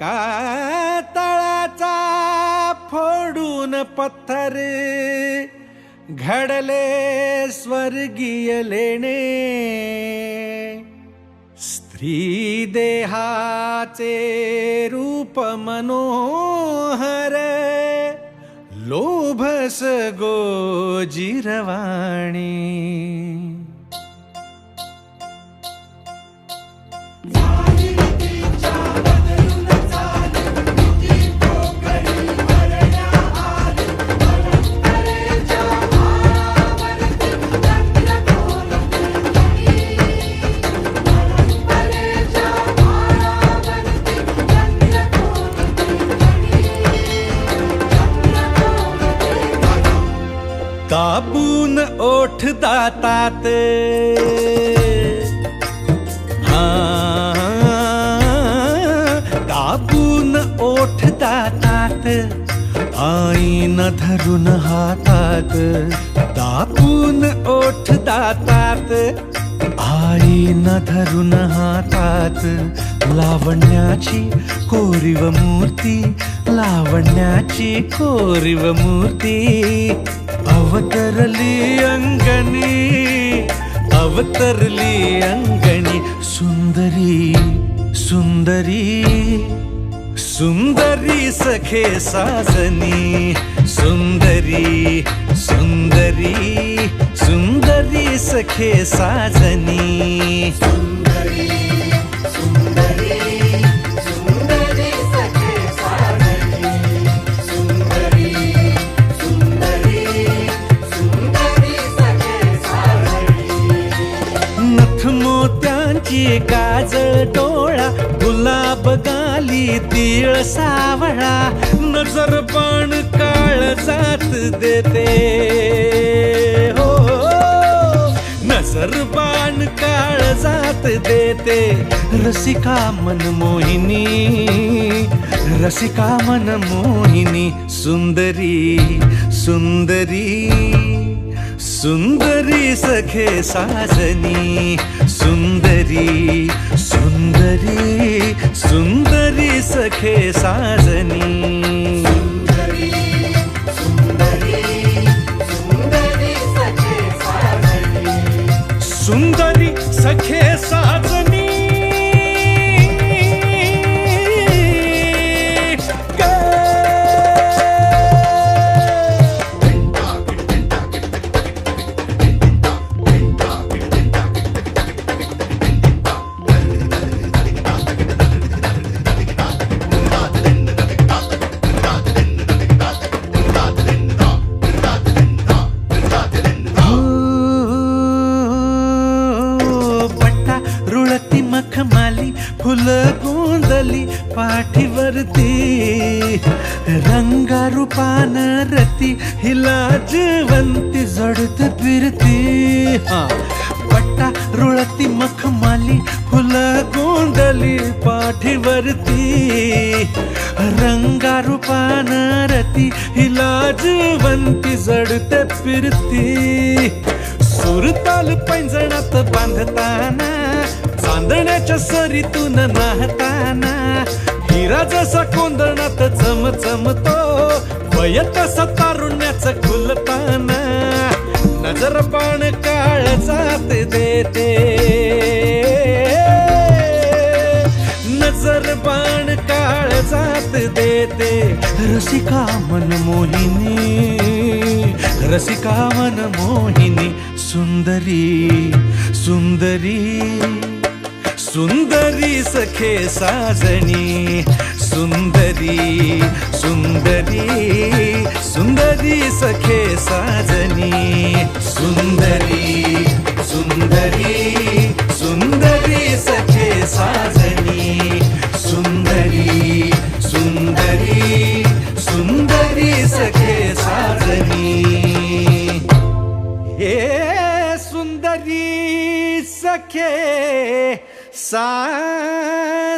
कातळाचा फोडून पत्थर घडले स्वर्गीय लेणे. स्त्री देहाचे रूप मनोहर लोभस ओठ दातात ओठ दातात आईन धरून हातात। दाबून ओठ आई आईन धरून हातात। लावण्याची कोरीव मूर्ती लावण्याची कोरीव मूर्ती। अवतरली अंगण अवतरली अंगणी सुंदरी सुंदरी सुंदरी सखे साजनी सुंदरी सुंदरी सुंदरी सखे साजनी. सुंदरी. तिची काजळ डोळा गुलाब गाली तीळ सावळा नजर पण काळ जात देते. हो, हो, हो. नजर बाण काळ जात देते. रसिका मन मोहिनी रसिका मन मोहिनी सुंदरी सुंदरी. सुंदरी सखे साजनी सुंदरी सुंदरी सुंदरी सखे साजनी। सुंदरी सखे साजनी। फुलं गोंदली पाठीवरती रंगारूपान रती हिला जिवंती जडत फिरती. हा. पट्टा रुळती मखमाली फुलं गोंदली पाठीवरती रंगारूपान रती हिला जिवंती जडत फिरती. सुरताल पैंजणात बांधताना चांदण्याच्या सरीतून नाहताना हिरा जसा कोंदणात चमचमतो वय तसा तारुण्याचं खुलताना नजर पाण काळ जात देते. नजर बाण काळ जात देते. रसिका मन मोहिनी रसिका मन मोहिनी सुंदरी सुंदरी. सुंदरी सखे साजनी सुंदरी सुंदरी सुंदरी सखे साजनी सुंदरी सुंदरी सुंदरी सखे साजनी सुंदरी सुंदरी सुंदरी सखे साजनी। हे सुंदरी सखे साजनी